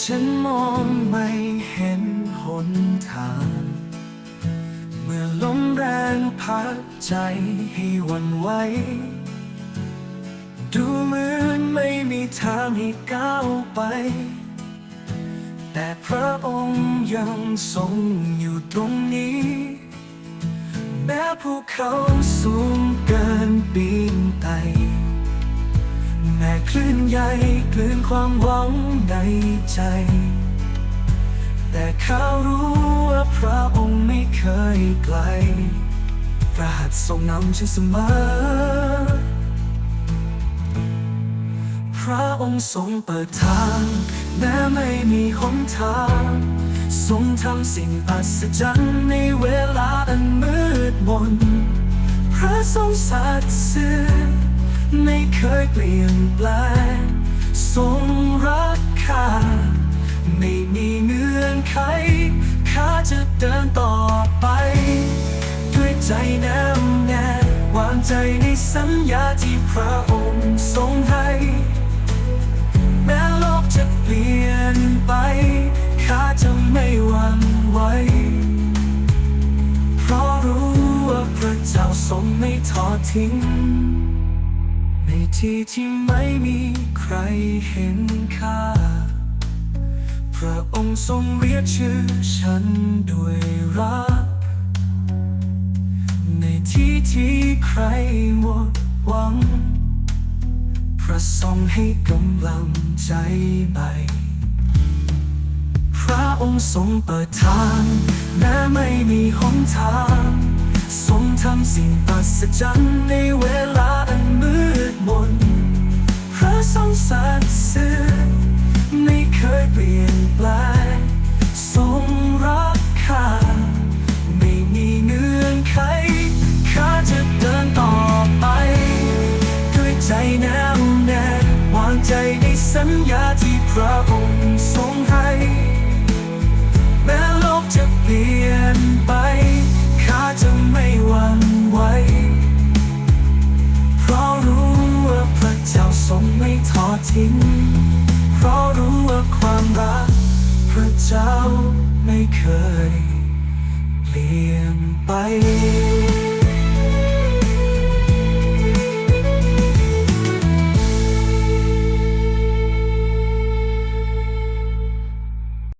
ฉันมองไม่เห็นหนทาง เมื่อลมแรงพัดใจให้วันไหว ดูเหมือนไม่มีทางให้ก้าวไป แต่พระองค์ยังทรงอยู่ตรงนี้ แม้ภูเขาสูง ลื่นใหญ่คลื่นความหวังในใจ แต่เขารู้ว่าพระองค์ไม่เคยไกลพระหัตถ์ทรงนำฉันเสมอ พระองค์ทรงเปิดทาง แม้ไม่มีหนทางทรงทำสิ่งอัศจรรย์ในเวลาอันมืดมน พระทรงสัตย์ซื่อไม่เคยเปลี่ยนแปลง ทรงรักข้าไม่มีเงื่อนไขข้าจะเดินต่อไป ด้วยใจแน่วแน่วางใจในสัญญาที่พระองค์ทรงให้แม้โลกจะเปลี่ยนไปข้าจะไม่หวั่นไหวเพราะรู้ว่าพระเจ้าทรงไม่ทอดทิ้ง ที่ที่ไม่มีใครเห็นค่า พระองค์ทรงเรียกชื่อฉันด้วยรัก ในที่ที่ใครหมดหวัง พระทรงให้กำลังใจไป พระองค์ทรงเปิดทางแม้ไม่มีหนทาง ทรงทำสิ่งอัศจรรย์ในเวลา สัตย์ซื่อไม่เคยเปลี่ยนแปลงทรงรักข้าไม่มีเงื่อนไขข้าจะเดินต่อไป ด้วยใจแน่วแน่วางใจในสัญญาที่พระองค์ ทรงไม่ทอดทิ้ง เพราะรู้ว่าความรัก พระเจ้าไม่เคยเปลี่ยนไป